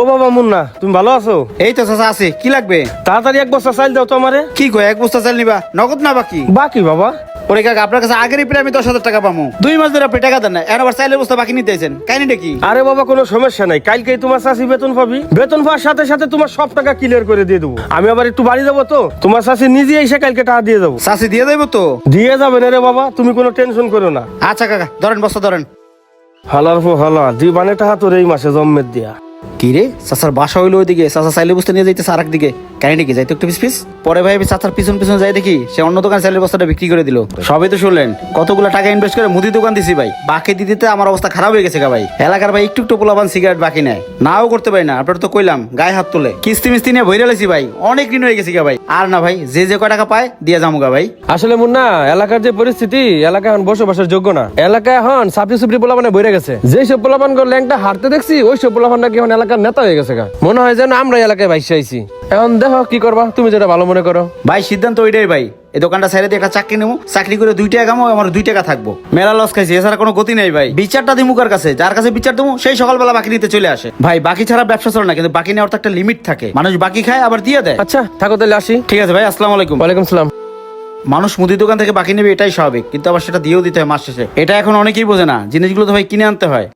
ও বাবা মুন্না তুমি ভালো আছো? এই তো চাচা আছে কি লাগবে? তাড়াতাড়ি এক বস্তা চাইল দাও তো আমারে। কি কয় এক বস্তা চাল নিবা? নগদ না বাকি? বাকি বাবা। ওরে কাকা আপনার কাছে আগেরই প্রায় আমি দশ হাজার টাকা পাবো দুই মাস ধরে আপনি টাকা দেন না এখন আবার চাইলের বস্তা বাকি নিতেছেন কাহিনিটা কি? আরে বাবা কোনো সমস্যা নাই। কালকেই তোমার চাষি বেতন পাবি। বেতন পাওয়ার সাথে সাথে তোমার সব টাকা ক্লিয়ার করে দিয়ে দেবো। আমি আবার একটু বাড়ি যাব তো। তোমার চাষি নিজে এসে কালকে টাকা দিয়ে যাব। চাষি দিয়ে দেবো তো? দিয়ে যাবে না রে বাবা তুমি কোনো টেনশন করো না। আচ্ছা কাকা ধরেন বস্তা ধরেন। হালার পর হালা দুই বানে টাকা তোর এই মাসে জম্মের দিয়া। কি রে? চাচার বাসা হইল ওইদিকে। চাচা চাইলে বুঝতে নিয়ে যাইতেছে আর একদিকে কাহিনী কি? যাইতো একটু পিস পিস? পরে ভাই আমি চাচার পিছন পিছন যাই দেখি, সে অন্য দোকান চাইলের বস্তাটা বিক্রি করে দিল। সবই তো শুনলেন, কতগুলো টাকা ইনভেস্ট করে মুদি দোকান দিছি ভাই। বাকি দিতে আমার অবস্থা খারাপ হয়ে গেছে গা ভাই। এলাকার ভাই একটু একটু পোলাবান সিগারেট বাকি নেয়। নাও করতে পারি না, আপনার তো কইলাম, গায়ে হাত তোলে। কিস্তি মিস্তি নিয়ে ভইরে লেছি ভাই, অনেক ঋণ হয়ে গেছি গা ভাই। আর না ভাই, যে যে কয় টাকা পায়, দিয়ে যাব গা ভাই। আসলে মুন্না, এলাকার যে পরিস্থিতি এলাকা এখন বসবাসের যোগ্য না। এলাকা এখন সাপড়ি সুপড়ি পোলাপানে বইরে গেছে। যে সবগুলো ল্যাংটা হারতে দেখছি, ওই সব পোলাপান নাকি এখন এলাকার নেতা হয়ে গেছে গা। মনে হয় যেন আমরা এলাকায় বাইসে আইছি। এখন দেখো কি করবা? তুমি যেটা ভালো মনে করো। ভাই সিদ্ধান্ত ওইটাই ভাই। এই দোকানটা ছেড়ে দিয়ে একটা চাকরি নেব। চাকরি করে দুই টাকা কামাবো আমার দুই টাকা থাকব। মেলা লস খাইছি এছাড়া কোনো গতি নেই ভাই। বিচারটা দিই মুখার কাছে? যার কাছে বিচার দেবো সেই সকালবেলা বাকি নিতে চলে আসে। ভাই বাকি ছাড়া ব্যবসা চলে না কিন্তু বাকি নেওয়ার তো একটা লিমিট থাকে। মানুষ বাকি খায় আবার দিয়ে দেয়। আচ্ছা থাকো তাহলে আসি। ঠিক আছে ভাই আসসালামু আলাইকুম। ওয়ালাইকুম সালাম। মানুষ মুদি দোকান থেকে বাকি নেবে এটাই স্বাভাবিক। কিন্তু আবার সেটা দিয়েও দিতে হয় মাস শেষে। এটা এখন অনেকেই বোঝে না। জিনিসগুলো তো ভাই কিনে আনতে হয়।